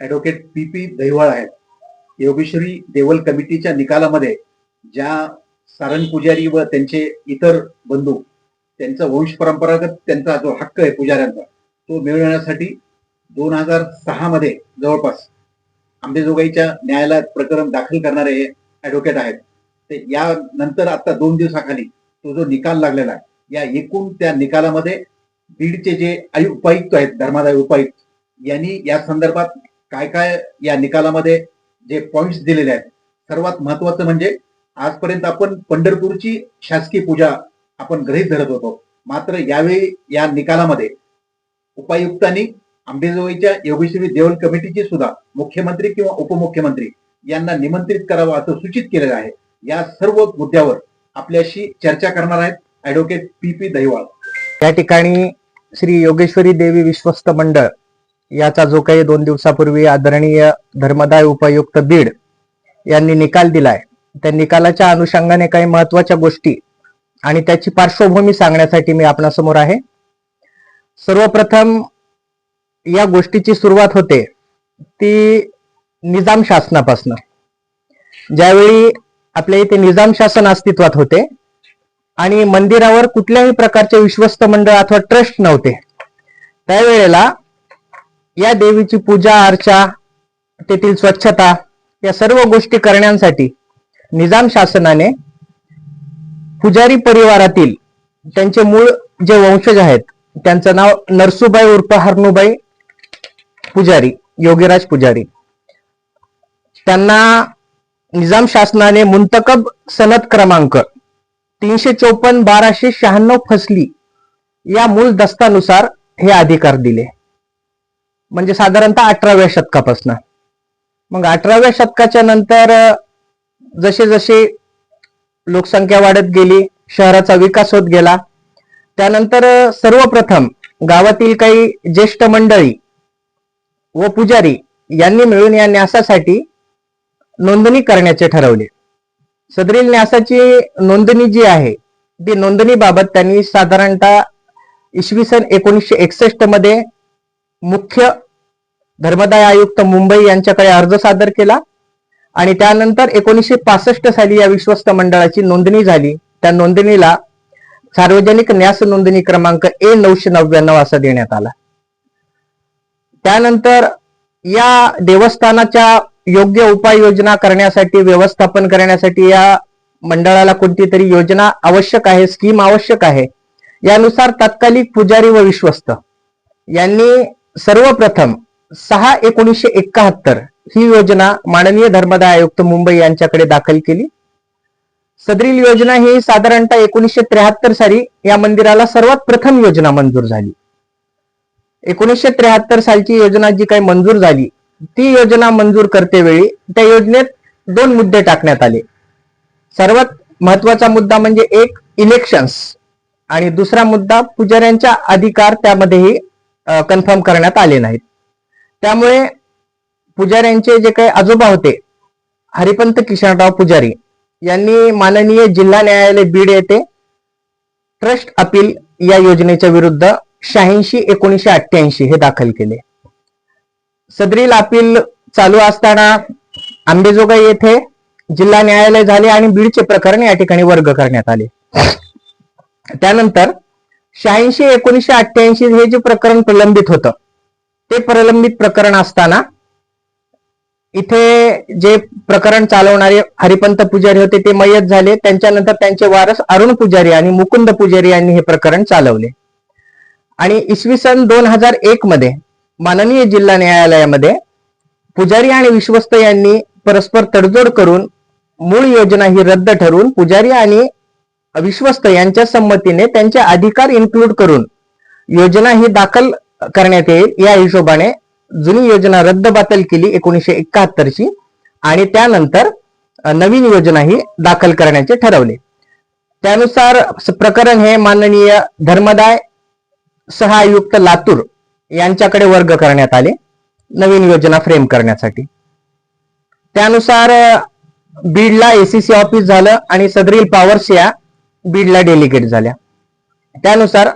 Advocate P P Dahiwal आहेत. योगेश्वरी देवल कमिटीच्या निकालामध्ये ज्या सारंग पुजारी व त्यांचे इतर बंधू त्यांचा वंश परंपरागत त्यांचा जो हक्क आहे पुजाऱ्यांचा तो मिळवण्यासाठी दोन हजार सहा मध्ये जवळपास आंबेजोगाईच्या न्यायालयात प्रकरण दाखल करणारे हे ऍडव्होकेट आहेत. ते यानंतर आता दोन दिवसाखाली तो जो निकाल लागलेला आहे या एकूण त्या निकालामध्ये बीडचे जे आयु उपायुक्त आहेत धर्मादाय उपायुक्त यांनी या संदर्भात काय काय या निकालामध्ये जे पॉइंट्स दिलेले आहेत सर्वात महत्वाचं म्हणजे आजपर्यंत आपण पंढरपूरची शासकीय पूजा आपण गृहीत धरत होतो. मात्र यावेळी या निकालामध्ये उपायुक्तांनी आंबेजोगाईच्या योगेश्वरी देवल कमिटीची सुद्धा मुख्यमंत्री किंवा उपमुख्यमंत्री यांना निमंत्रित करावं असं सूचित केलेलं आहे. या सर्व मुद्द्यावर आपल्याशी चर्चा करणार आहेत ऍडव्होकेट पी पी दहिवाळ. या ठिकाणी श्री योगेश्वरी देवी विश्वस्त मंडळ याचा जो काही दोन दिवसापूर्वी आदरणीय धर्मदाय उपायुक्त बीड यांनी निकाल दिलाय. त्या निकालाच्या अनुषंगाने काही महत्त्वाच्या गोष्टी आणि त्याची पार्श्वभूमी सांगण्यासाठी मी आपणासमोर आहे. सर्वप्रथम या गोष्टीची सुरुवात होते ती निजाम शासनापासून. ज्यावेळी आपल्या इथे निजाम शासन अस्तित्वात होते आणि मंदिरावर कुठल्याही प्रकारचे विश्वस्त मंडळ अथवा ट्रस्ट नव्हते. त्यावेळेला या देवीची पूजा अर्चा तेथील स्वच्छता या सर्व गोष्टी करण्यासाठी निजाम शासनाने पुजारी परिवारातील त्यांचे मूळ जे वंशज आहेत त्यांचं नाव नरसुबाई उर्फ हरणुबाई पुजारी योगीराज पुजारी. त्यांना निजाम शासनाने मुंतकब सनद क्रमांक तीनशे चौपन्न बाराशे शहाण्णव फसली या मूळ दस्तानुसार हे अधिकार दिले. म्हणजे साधारणतः अठराव्या शतकापासून. मग अठराव्या शतकाच्या नंतर जसे जसे लोकसंख्या वाढत गेली शहराचा विकास होत गेला त्यानंतर सर्वप्रथम गावातील काही ज्येष्ठ मंडळी व पुजारी यांनी मिळून या न्यासासाठी नोंदणी करण्याचे ठरवले. सदरील न्यासाची नोंदणी जी आहे ती नोंदणीबाबत त्यांनी साधारणतः इसवी सन एकोणीसशे एकसष्टमध्ये मुख्य धर्मदाय आयुक्त मुंबई यांच्याकडे अर्ज सादर केला आणि त्यानंतर एकोणीसशे पासष्ट साली या विश्वस्त मंडळाची नोंदणी झाली. त्या नोंदणीला सार्वजनिक न्यास नोंदणी क्रमांक ए नऊशे नव्याण्णव असा देण्यात आला. त्यानंतर या देवस्थानाच्या योग्य उपाययोजना करण्यासाठी व्यवस्थापन करण्यासाठी या मंडळाला कोणती तरी योजना आवश्यक आहे स्कीम आवश्यक आहे यानुसार तात्कालिक पुजारी व विश्वस्त यांनी सर्वप्रथम सहा एकोणीसशे एकाहत्तर ही योजना माननीय धर्मदाय आयुक्त मुंबई यांच्याकडे दाखल केली. सदरील योजना ही साधारणतः एकोणीसशे त्र्याहत्तर साली या मंदिराला सर्वात प्रथम योजना मंजूर झाली. एकोणीसशे त्र्याहत्तर सालची योजना जी काही मंजूर झाली ती योजना मंजूर करतेवेळी त्या योजनेत दोन मुद्दे टाकण्यात आले. सर्वात महत्त्वाचा मुद्दा म्हणजे एक इलेक्शन्स आणि दुसरा मुद्दा पुजाऱ्यांच्या अधिकार त्यामध्येही कन्फर्म करण्यात आले नाहीत. त्यामुळे पुजाऱ्यांचे जे काही आजोबा होते हरिपंत किशनराव पुजारी यांनी माननीय जिल्हा न्यायालय बीड येथे ट्रस्ट अपील या योजनेच्या विरुद्ध शहाऐंशी एकोणीसशे अठ्ठ्याऐंशी हे दाखल केले. सदरील अपील चालू असताना आंबेजोगाई येथे जिल्हा न्यायालय झाले आणि बीडचे प्रकरण या ठिकाणी वर्ग करण्यात आले. त्यानंतर शहाऐंशी एकोणीसशे अठ्ठ्याऐंशी हे जे प्रकरण प्रलंबित होतं ते प्रलंबित प्रकरण असताना इथे जे प्रकरण चालवणारे हरिपंत पुजारी होते ते मयत झाले. त्यांच्यानंतर त्यांचे वारस अरुण पुजारी आणि मुकुंद पुजारी यांनी हे प्रकरण चालवले. आणि इसवी सन दोन हजार एक मध्ये माननीय जिल्हा न्यायालयामध्ये पुजारी आणि विश्वस्त यांनी परस्पर तडजोड करून मूळ योजना ही रद्द ठरवून पुजारी आणि विश्वस्त यांच्या संमतीने त्यांचे अधिकार इन्क्लूड करून योजना ही दाखल करण्यात येईल. या हिशोबाने जुनी योजना रद्द बातल केली एकोणीसशे एकाहत्तरची आणि त्यानंतर नवीन योजना ही दाखल करण्याचे ठरवले. त्यानुसार प्रकरण हे माननीय धर्मदाय सह आयुक्त लातूर यांच्याकडे वर्ग करण्यात आले नवीन योजना फ्रेम करण्यासाठी. त्यानुसार बीडला एसीसी ऑफिस झालं आणि सदरील पॉवर्स या बीडला डेलिगेट झाल्या. त्यानुसार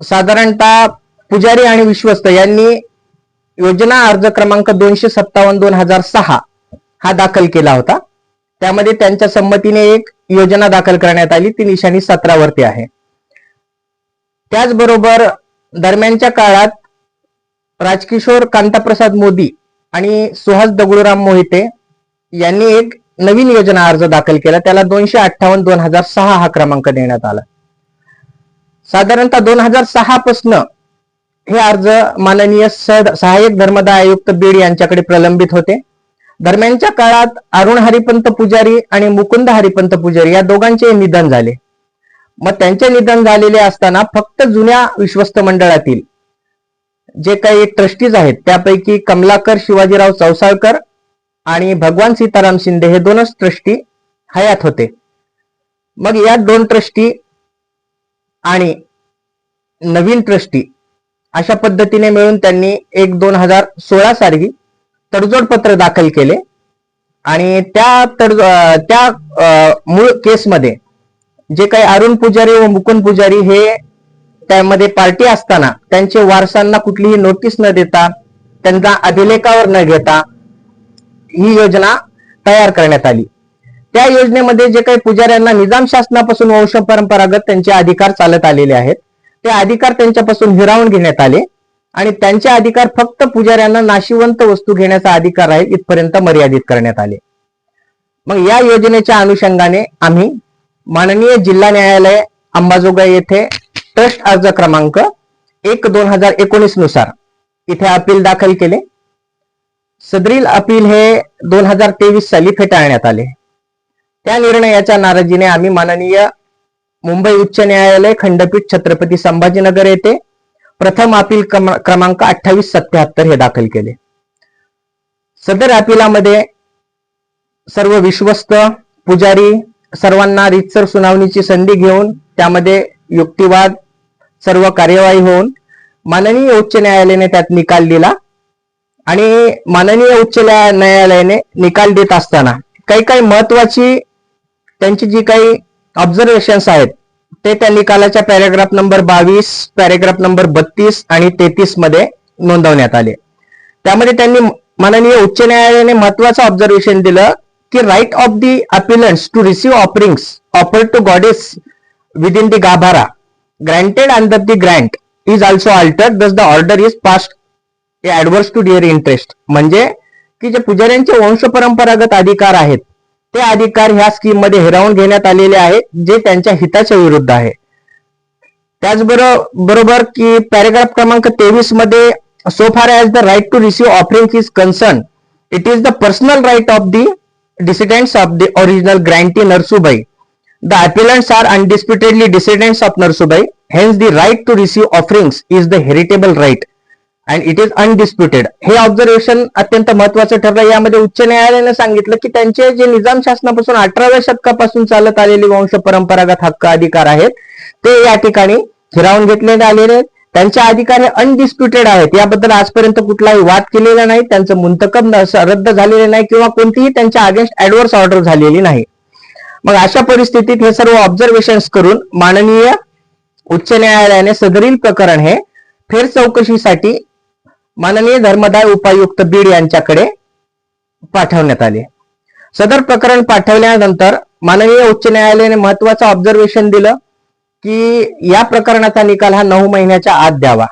साधारणतः पुजारी आणि विश्वस्त यांनी योजना अर्ज क्रमांक दोनशे सत्तावन्न दोन हजार सहा हा दाखल केला होता. त्यामध्ये त्यांच्या संमतीने एक योजना दाखल करण्यात आली. ती निशाणी सतरावरती आहे. त्याचबरोबर दरम्यानच्या काळात राजकिशोर कांताप्रसाद मोदी आणि सुहास दगडूराम मोहिते यांनी एक नवीन योजना अर्ज दाखल केला. त्याला दोनशे अठ्ठावन्न दोन हजार सहा हा क्रमांक देण्यात आला. साधारणतः दोन हजार सहा पासन हे अर्ज माननीय सद- सहाय्यक धर्मदाय आयुक्त बीड यांच्याकडे प्रलंबित होते. दरम्यानच्या काळात अरुण हरिपंत पुजारी आणि मुकुंद हरिपंत पुजारी या दोघांचे निधन झाले. मग त्यांचे निधन झालेले असताना फक्त जुन्या विश्वस्त मंडळातील जे काही ट्रस्टीज आहेत त्यापैकी कमलाकर शिवाजीराव चौसाळकर आणि भगवान सीताराम शिंदे हे दोनच ट्रस्टी हयात होते. मग या दोन ट्रस्टी आणि नवीन ट्रस्टी अशा पद्धतीने मिळून त्यांनी एक दोन हजार सोळा साली तडजोड पत्र दाखल केले. आणि त्या तड त्या मूळ केसमध्ये जे काही अरुण पुजारी व मुकुंद पुजारी हे त्यामध्ये पार्टी असताना त्यांचे वारसांना कुठलीही नोटीस न देता त्यांना अभिलेखावर न घेता ही योजना तयार करण्यात आली. त्या योजनेमध्ये जे काही पुजाऱ्यांना निजाम शासनापासून वंश परंपरागत त्यांचे अधिकार चालत आलेले आहेत ते अधिकार त्यांच्यापासून हिरावून घेण्यात आले. आणि त्यांचे अधिकार फक्त पुजाऱ्यांना नाशिवंत वस्तू घेण्याचा अधिकार आहे इथपर्यंत मर्यादित करण्यात आले. मग या योजनेच्या अनुषंगाने आम्ही माननीय जिल्हा न्यायालय अंबाजोगाई येथे ट्रस्ट अर्ज क्रमांक एक दोन हजार एकोणीसनुसार इथे अपील दाखल केले. सदरील अपील हे दोन हजार तेवीस साली फेटाळण्यात आले. त्या निर्णयाच्या नाराजीने आम्ही माननीय मुंबई उच्च न्यायालय खंडपीठ छत्रपती संभाजीनगर येथे प्रथम अपील क्रमांक अठ्ठावीस सत्याहत्तर हे दाखल केले. सदर अपिलामध्ये सर्व विश्वस्त पुजारी सर्वांना रितसर सुनावणीची संधी घेऊन त्यामध्ये युक्तिवाद सर्व कार्यवाही होऊन माननीय उच्च न्यायालयाने त्यात निकाल दिला आणि माननीय उच्च न्यायालयाने निकाल देत असताना काही काही महत्वाची त्यांची जी काही ऑब्झर्वेशन्स आहेत. ते त्या निकालाच्या पॅरेग्राफ नंबर बावीस पॅरेग्राफ नंबर बत्तीस आणि तेहतीसमध्ये नोंदवण्यात आले. त्यामध्ये त्यांनी माननीय उच्च न्यायालयाने महत्वाचं ऑब्झर्वेशन दिलं की right of the appellants to receive offerings offer to goddess within the गाभारा granted under the grant is also alter thus the order is passed adverse to their interest म्हणजे की जे पुजाऱ्यांचे वंश परंपरागत अधिकार आहेत ते अधिकार ह्या स्कीममध्ये हिरावून घेण्यात आलेले आहेत जे त्यांच्या हिताच्या विरुद्ध आहे. त्याचबरोबर बरोबर की पॅरेग्राफ क्रमांक तेवीसमध्ये so far as the right to receive offering is concern it is the personal right of the descendants of the original grantee Narsubai the appellants are undisputedly descendants of Narsubai hence the right to receive offerings is the heritable right and it is undisputed हे observation अत्यंत महत्वाचं ठरलं. यामध्ये उच्च न्यायालयाने सांगितलं की त्यांचे जे निजाम शासनापासून अठराव्या शतकापासून चालत आलेले वंश परंपरागत हक्क अधिकार आहेत ते या ठिकाणी फिरावून घेतलेले आलेले आहेत. त्यांचे अधिकार हे अनडिस्प्युटेड आहेत. याबद्दल आजपर्यंत कुठलाही वाद केलेला नाही. त्यांचं मुंतकब रद्द झालेले नाही किंवा कोणतीही त्यांच्या अगेन्स्ट ऍडव्हर्स ऑर्डर झालेली नाही. मग अशा परिस्थितीत हे सर्व ऑब्झर्वेशन करून माननीय उच्च न्यायालयाने सदरील प्रकरण हे फेर चौकशीसाठी माननीय धर्मदाय उपायुक्त बीड यांच्याकडे पाठवण्यात आले. सदर प्रकरण पाठवल्यानंतर माननीय उच्च न्यायालयाने महत्वाचं ऑब्झर्वेशन दिलं की या प्रकरणाचा निकाल हा नऊ महिन्याच्या आत द्यावा.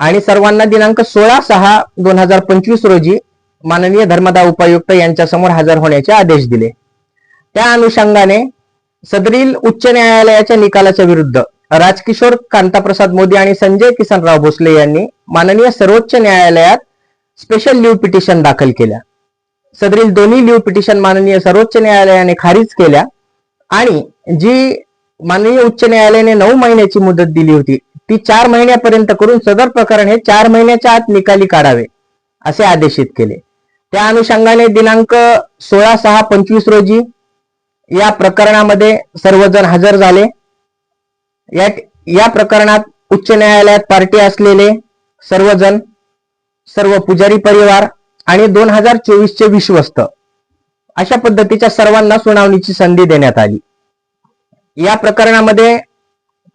आणि सर्वांना दिनांक सोळा सहा दोन हजार पंचवीस रोजी माननीय धर्मदाय उपायुक्त यांच्या समोर हजर होण्याचे आदेश दिले. त्या अनुषंगाने सदरील उच्च न्यायालयाच्या निकालाच्या विरुद्ध राजकिशोर कांताप्रसाद मोदी आणि संजय किसनराव भोसले यांनी माननीय सर्वोच्च न्यायालयात स्पेशल लिव्ह पिटिशन दाखल केल्या. सदरील दोन्ही लिव्ह पिटिशन माननीय सर्वोच्च न्यायालयाने खारिज केल्या आणि जी माननीय उच्च न्यायालयाने नऊ महिन्याची मुदत दिली होती ती चार महिन्यापर्यंत करून सदर प्रकरण हे चार महिन्याच्या आत निकाली काढावे असे आदेशित केले. त्या अनुषंगाने दिनांक सोळा सहा पंचवीस रोजी या प्रकरणामध्ये सर्वजण हजर झाले. या या प्रकरणात उच्च न्यायालयात पार्टी असलेले सर्वजण सर्व पुजारी परिवार आणि दोन हजार चोवीसचे विश्वस्त अशा पद्धतीच्या सर्वांना सुनावणीची संधी देण्यात आली. या प्रकरणामध्ये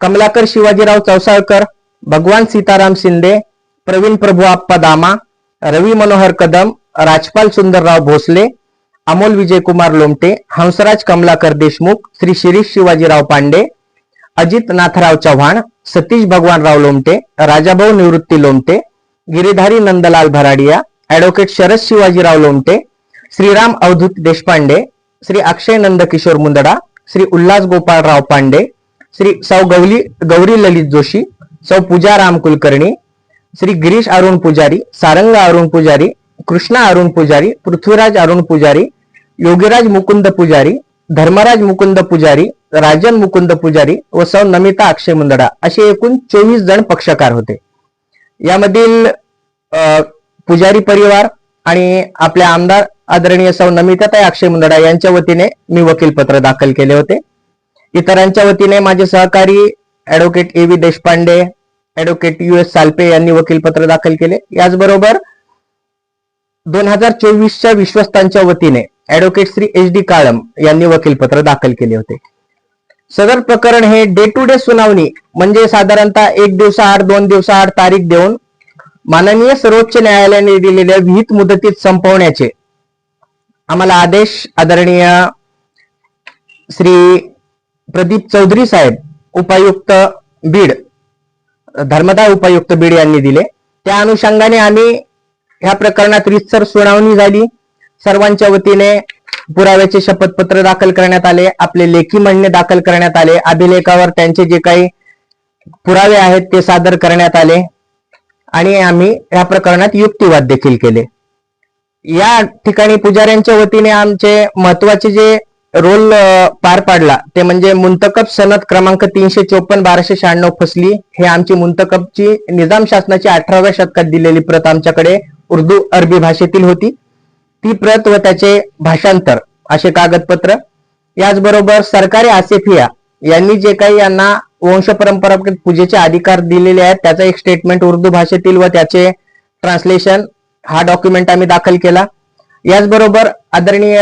कमलाकर शिवाजीराव चौसाळकर भगवान सीताराम शिंदे प्रवीण प्रभू आप्पा दामा रवी मनोहर कदम राजपाल सुंदरराव भोसले अमोल विजयकुमार लोमटे हंसराज कमलाकर देशमुख श्री शिरीष शिवाजीराव पांडे अजित नाथराव चव्हाण सतीश भगवानराव लोमटे राजाभाऊ निवृत्ती लोमटे गिरीधारी नंदलाल भराडिया ऍडव्होकेट शरद शिवाजीराव लोमटे श्रीराम अवधूत देशपांडे श्री अक्षय नंद किशोर मुंदडा श्री उल्हास गोपाळराव पांडे श्री सौ गौली गौरी ललित जोशी सौ पूजा राम कुलकर्णी श्री गिरीश अरुण पुजारी सारंग अरुण पुजारी कृष्णा अरुण पुजारी पृथ्वीराज अरुण पुजारी योगीराज मुकुंद पुजारी धर्मराज मुकुंद पुजारी राजन मुकुंद पुजारी व सौ नमिता अक्षय मुंदडा असे एकूण चोवीस जण पक्षकार होते. यामधील पुजारी परिवार आणि आपल्या आमदार आदरणीय सौ नमिताताई अक्षय मुंदडा यांच्या वतीने मी वकीलपत्र दाखल केले होते. इतरांच्या वतीने माझे सहकारी advocate A V Deshpande advocate U S Salpe यांनी वकीलपत्र दाखल केले. याचबरोबर दोन हजार चोवीसच्या विश्वस्तांच्या वतीने advocate Shri H D Kalam यांनी वकीलपत्र दाखल केले होते. सदर प्रकरण हे डे टू डे सुनावणी म्हणजे साधारणतः एक दिवसाआड दोन दिवसाआड तारीख देऊन माननीय सर्वोच्च न्यायालयाने दिलेल्या विहित मुदतीत संपवण्याचे. आम्हाला आदेश आदरणीय श्री प्रदीप चौधरी साहेब उपायुक्त बीड धर्मदाय उपायुक्त बीड यांनी दिले. त्या अनुषंगाने आम्ही ह्या प्रकरणात रितसर सुनावणी झाली. सर्वांच्या वतीने पुराव्याचे शपथपत्र दाखल करण्यात आले आपले लेखी म्हणणे दाखल करण्यात आले अभिलेखावर त्यांचे जे काही पुरावे आहेत ते सादर करण्यात आले आणि आम्ही या प्रकरणात युक्तिवाद देखील केले. या ठिकाणी पुजाऱ्यांच्या वतीने आमचे महत्त्वाचे जे रोल पार पाडला ते म्हणजे मुंतकब सनद क्रमांक तीनशे चोपन्न बाराशे शहाण्णव फसली हे आमची मुंतकबची निजाम शासनाची अठराव्या शतकात दिलेली प्रत आमच्याकडे उर्दू अरबी भाषेतील होती. ती प्रत व त्याचे भाषांतर असे कागदपत्र. याचबरोबर सरकारी आसेफिया यांनी जे काही यांना वंश परंपरागत पूजेचे अधिकार दिलेले आहेत त्याचा एक स्टेटमेंट उर्दू भाषेतील व त्याचे ट्रान्सलेशन हा डॉक्युमेंट आम्ही दाखल केला. याचबरोबर आदरणीय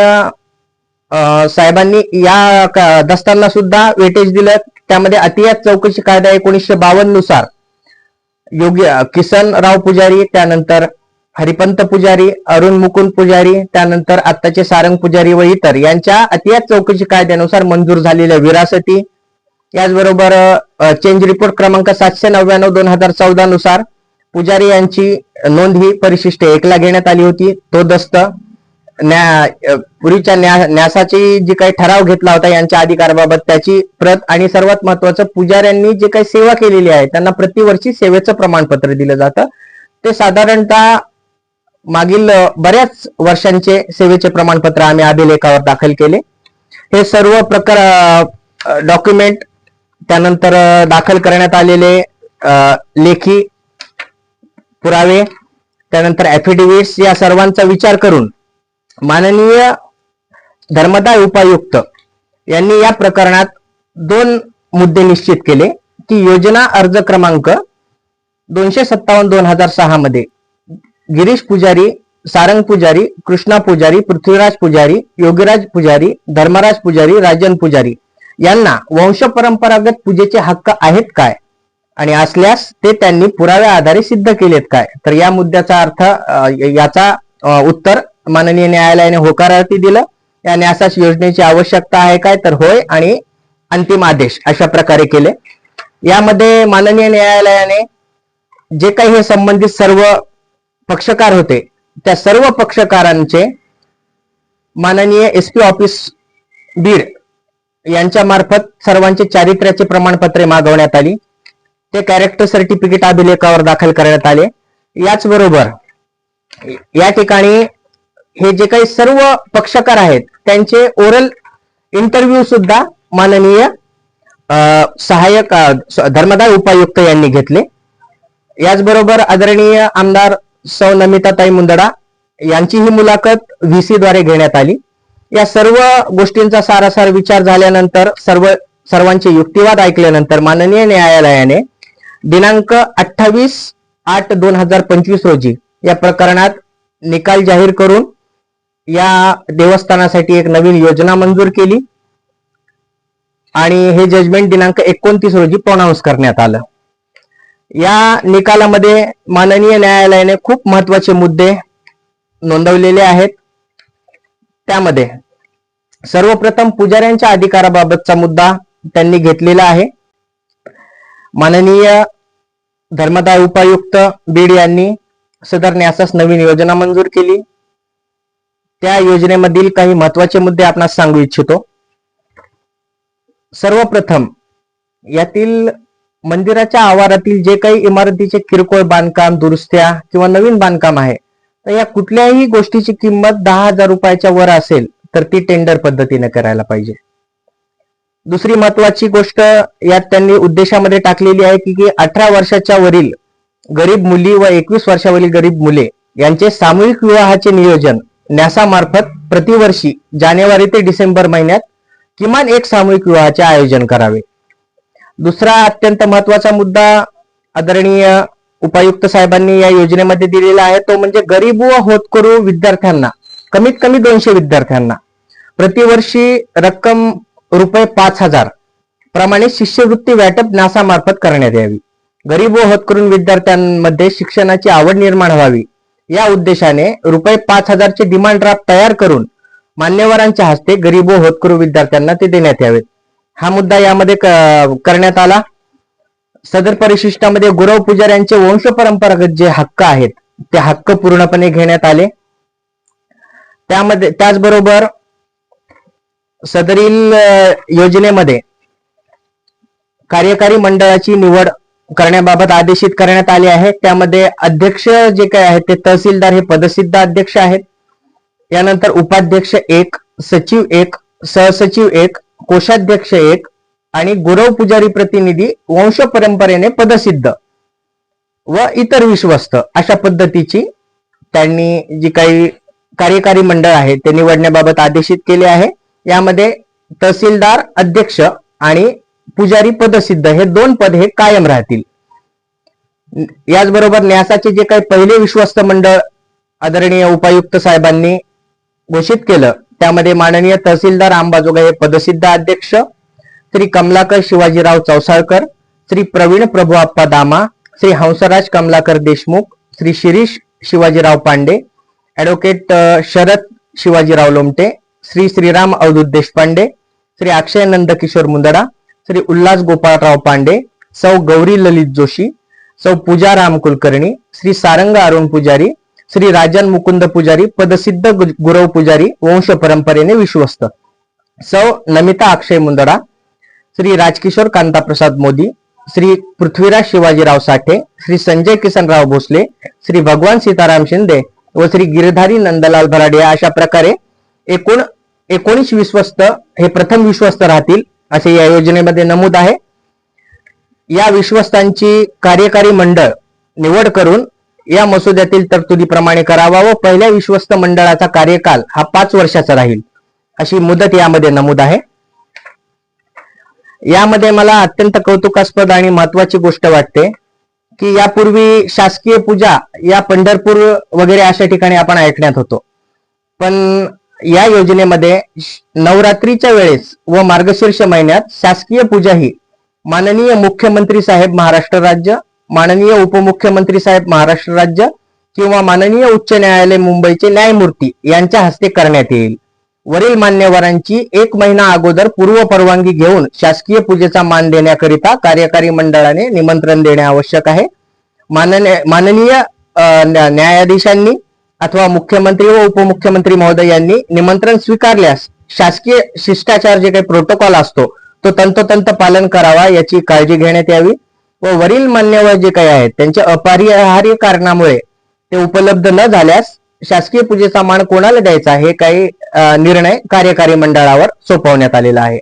साहेबांनी या दस्तांना सुद्धा वेटेज दिलं. त्यामध्ये अतियात चौकशी कायदा एकोणीसशे बावन्ननुसार योग्य किसन राव पुजारी त्यानंतर हरिपंत पुजारी अरुण मुकुंद पुजारी त्यानंतर आत्ताचे सारंग पुजारी व इतर यांच्या अतियात चौकशी कायद्यानुसार मंजूर झालेल्या विरासती याचबरोबर चेंज रिपोर्ट क्रमांक सातशे नव्याण्णव दोन हजार चौदा नुसार पुजारी यांची नोंद ही परिशिष्ट एकला घेण्यात आली होती. तो दस्त न्या पूर्वीच्या न्या- न्यासाची जी काही ठराव घेतला होता यांच्या अधिकाराबाबत त्याची प्रत आणि सर्वात महत्वाचं पुजाऱ्यांनी जे काही सेवा केलेली आहे त्यांना प्रतिवर्षी सेवेचं प्रमाणपत्र दिलं जातं. ते साधारणतः मागील बऱ्याच वर्षांचे सेवेचे प्रमाणपत्र आम्ही अभिलेखावर दाखल केले. हे सर्व प्रकार डॉक्युमेंट त्यानंतर दाखल करण्यात आलेले लेखी पुरावे त्यानंतर ऍफिडेव्हिट्स या सर्वांचा विचार करून माननीय धर्मदाय उपायुक्त यांनी या प्रकरणात दोन मुद्दे निश्चित केले की योजना अर्ज क्रमांक दोनशे सत्तावन्न दोन हजार सहा मध्ये गिरीश पुजारी सारंग पुजारी कृष्णा पुजारी पृथ्वीराज पुजारी योगीराज पुजारी धर्मराज पुजारी राजन पुजारी यांना वंश परंपरागत पूजेचे हक्क आहेत काय? आणि असल्यास ते त्यांनी पुराव्या आधारे सिद्ध केलेत काय? तर या मुद्द्याचा अर्थ याचा उत्तर माननीय न्यायालयाने होकारार्थी दिलं. या न्यासास योजनेची आवश्यकता आहे काय? तर होय आणि अंतिम आदेश अशा प्रकारे केले. यामध्ये माननीय न्यायालयाने जे काही हे संबंधित सर्व पक्षकार होते. त्या सर्व पक्षकारांचे माननीय एस पी ऑफिस बीड यांच्या मार्फत सर्वांचे चारित्र्याचे प्रमाणपत्रे मागवण्यात आली. ते कॅरेक्टर सर्टिफिकेट अभिलेखावर दाखल करण्यात आले. याचबरोबर या ठिकाणी हे जे काही सर्व पक्षकार आहेत त्यांचे ओरल इंटरव्ह्यू सुद्धा माननीय सहाय्यक धर्मदाय उपायुक्त यांनी घेतले. याचबरोबर आदरणीय आमदार सौ नमिताताई मुंदडा यांची ही मुलाखत व्हीसी द्वारे घेण्यात आली. या सर्व गोष्टींचा सारासार विचार झाल्यानंतर सर्व सर्वांचे युक्तिवाद ऐकल्यानंतर माननीय न्यायालयाने दिनांक अठ्ठावीस आठ दोन हजार पंचवीस रोजी या प्रकरणात निकाल जाहीर करून या देवस्थानासाठी एक नवीन योजना मंजूर केली. आणि हे जजमेंट दिनांक एकोणतीस रोजी प्रोनाऊन्स करण्यात आलं. या निकालामध्ये माननीय न्यायालयाने खूप महत्त्वाचे मुद्दे नोंदवलेले आहेत. त्यामध्ये सर्वप्रथम पुजाऱ्यांच्या अधिकाराबाबतचा मुद्दा त्यांनी घेतलेला आहे. माननीय धर्मदाय उपायुक्त बीड यांनी सदर न्यासास नवीन योजना मंजूर केली. त्या योजनेमधील काही महत्त्वाचे मुद्दे आपणास सांगू इच्छितो. सर्वप्रथम यातील मंदिराच्या आवारातील जे काही इमारतीचे किरकोळ बांधकाम दुरुस्त्या किंवा नवीन बांधकाम आहे तर या कुठल्याही गोष्टीची किंमत दहा हजार रुपयाच्या वर असेल तर ती टेंडर पद्धतीने करायला पाहिजे. दुसरी महत्वाची गोष्ट यात त्यांनी उद्देशामध्ये टाकलेली आहे की की अठरा वर्षाच्या वरील गरीब मुली व एकवीस वर्षावरील गरीब मुले यांचे सामूहिक विवाहाचे नियोजन न्यासामार्फत प्रतिवर्षी जानेवारी ते डिसेंबर महिन्यात किमान एक सामूहिक विवाहाचे आयोजन करावे. दुसरा अत्यंत महत्त्वाचा मुद्दा आदरणीय उपायुक्त साहेबांनी या योजनेमध्ये दिलेला आहे तो म्हणजे गरीब व होतकरू विद्यार्थ्यांना कमीत कमी दोनशे विद्यार्थ्यांना. प्रतिवर्षी रक्कम रुपये पाच हजार प्रमाणे शिष्यवृत्ती वाटप नासामार्फत करण्यात यावी. गरीब व होतकरून विद्यार्थ्यांमध्ये शिक्षणाची आवड निर्माण व्हावी. या उद्देशाने रुपये पाच हजारचे डिमांड ड्राफ्ट तयार करून मान्यवरांच्या हस्ते गरीब व होतकरू विद्यार्थ्यांना ते देण्यात यावेत. हा मुद्दा यामध्ये करण्यात आला. सदर परिशिष्टामध्ये गुरव पुजाऱ्यांचे वंश परंपरागत जे हक्क आहेत ते हक्क पूर्णपणे घेण्यात आले. त्यामध्ये त्याचबरोबर सदरील योजनेमध्ये कार्यकारी मंडळाची निवड करण्याबाबत आदेशित करण्यात आले आहे. त्यामध्ये अध्यक्ष जे काय आहेत ते तहसीलदार हे पदसिद्ध अध्यक्ष आहेत. यानंतर उपाध्यक्ष एक सचिव एक सहसचिव एक कोषाध्यक्ष एक आणि गुरव पुजारी प्रतिनिधी वंश परंपरेने पदसिद्ध व इतर विश्वस्त अशा पद्धतीची त्यांनी जी काही कार्यकारी मंडळ आहे ते निवडण्याबाबत आदेशित केले आहे. यामध्ये तहसीलदार अध्यक्ष आणि पुजारी पदसिद्ध हे दोन पद हे कायम राहतील. याचबरोबर न्यासाचे जे काही पहिले विश्वस्त मंडळ आदरणीय उपायुक्त साहेबांनी घोषित केलं त्यामध्ये माननीय तहसीलदार अंबाजोगाई हे पदसिद्ध अध्यक्ष श्री कमलाकर शिवाजीराव चौसाळकर श्री प्रवीण प्रभुआप्पा दामा श्री हंसराज कमलाकर देशमुख श्री शिरीष शिवाजीराव पांडे ऍडव्होकेट शरद शिवाजीराव लोमटे श्री श्रीराम अवधूत देशपांडे श्री अक्षय नंदकिशोर मुंदडा श्री उल्हास गोपाळराव पांडे सौ गौरी ललित जोशी सौ पूजा राम कुलकर्णी श्री सारंग अरुण पुजारी श्री राजन मुकुंद पुजारी पदसिद्ध गुरव पुजारी वंश परंपरेने विश्वस्त. सौ नमिता अक्षय मुंदडा श्री राजकिशोर कांताप्रसाद मोदी श्री पृथ्वीराज शिवाजीराव साठे श्री संजय किसनराव भोसले श्री भगवान सीताराम शिंदे व श्री गिरधारी नंदलाल भराडे अशा प्रकारे एकूण एकोणीस विश्वस्त हे प्रथम विश्वस्त राहतील असे या योजनेमध्ये नमूद आहे. या विश्वस्तांची कार्यकारी मंडळ निवड करून या मसुद्यातील तरतुदीप्रमाणे करावा व पहिल्या विश्वस्त मंडळाचा कार्यकाल हा पाच वर्षाचा राहील. अशी मुदत यामध्ये नमूद आहे. यामध्ये मला अत्यंत कौतुकास्पद आणि महत्वाची गोष्ट वाटते की यापूर्वी शासकीय पूजा या पंढरपूर वगैरे अशा ठिकाणी आपण ऐकण्यात होतो. पण या योजनेमध्ये नवरात्रीच्या वेळेस व मार्गशीर्ष महिन्यात शासकीय पूजा ही माननीय मुख्यमंत्री साहेब महाराष्ट्र राज्य माननीय उपमुख्यमंत्री साहेब महाराष्ट्र राज्य किंवा माननीय उच्च न्यायालय मुंबईचे न्यायमूर्ती यांच्या हस्ते करण्यात येईल. वरील मान्यवरांची एक महिना अगोदर पूर्व परवानगी घेऊन शासकीय पूजेचा मान देण्याकरिता कार्यकारी मंडळाने निमंत्रण देणे आवश्यक आहे. माननीय माननीय न्यायाधीशांनी अथवा मुख्यमंत्री व उपमुख्यमंत्री महोदय यांनी निमंत्रण स्वीकारल्यास शासकीय शिष्टाचार जे काही प्रोटोकॉल असतो तो तंतोतंत पालन करावा याची काळजी घेण्यात यावी. व वरील मान्यवर जे काही आहेत त्यांच्या अपरिहार्य कारणामुळे ते उपलब्ध न झाल्यास शासकीय पूजेचा मान कोणाला द्यायचा हे काही निर्णय कार्यकारी मंडळावर सोपवण्यात आलेला आहे.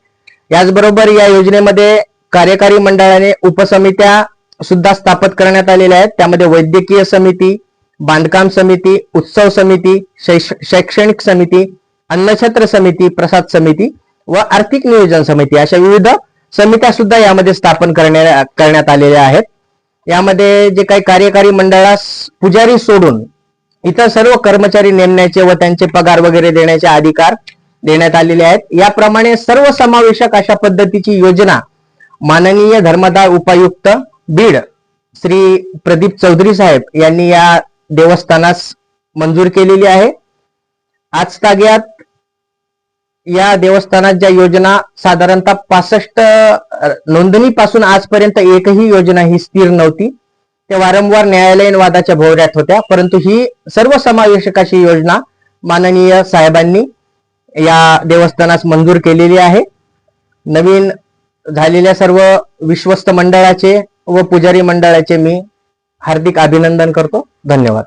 याचबरोबर या योजनेमध्ये कार्यकारी मंडळाने उपसमित्या सुद्धा स्थापित करण्यात आलेल्या आहेत. त्यामध्ये वैद्यकीय समिती बांधकाम समिती उत्सव समिती शैक्षणिक समिती अन्नछत्र समिती प्रसाद समिती व आर्थिक नियोजन समिती अशा विविध समित्या सुद्धा यामध्ये स्थापन करण्या करण्यात आलेल्या आहेत. यामध्ये जे काही कार्यकारी मंडळास पुजारी सोडून इतर सर्व कर्मचारी नेमण्याचे व त्यांचे पगार वगैरे देण्याचे अधिकार देण्यात आलेले आहेत. याप्रमाणे सर्व समावेशक अशा पद्धतीची योजना माननीय धर्मदाय उपायुक्त बीड श्री प्रदीप चौधरी साहेब यांनी या देवस्थानास मंजूर केलेली आहे. आज ताग्यात या देवस्थानात ज्या योजना साधारणतः पासष्ट नोंदणीपासून आजपर्यंत एकही योजना ही स्थिर नव्हती. त्या वारंवार न्यायालयीन वादाच्या भोवऱ्यात होत्या. परंतु ही सर्वसमावेशक अशी योजना माननीय साहेबांनी या देवस्थानास मंजूर केलेली आहे. नवीन झालेल्या सर्व विश्वस्त मंडळाचे व पुजारी मंडळाचे मी हार्दिक अभिनंदन करतो. धन्यवाद.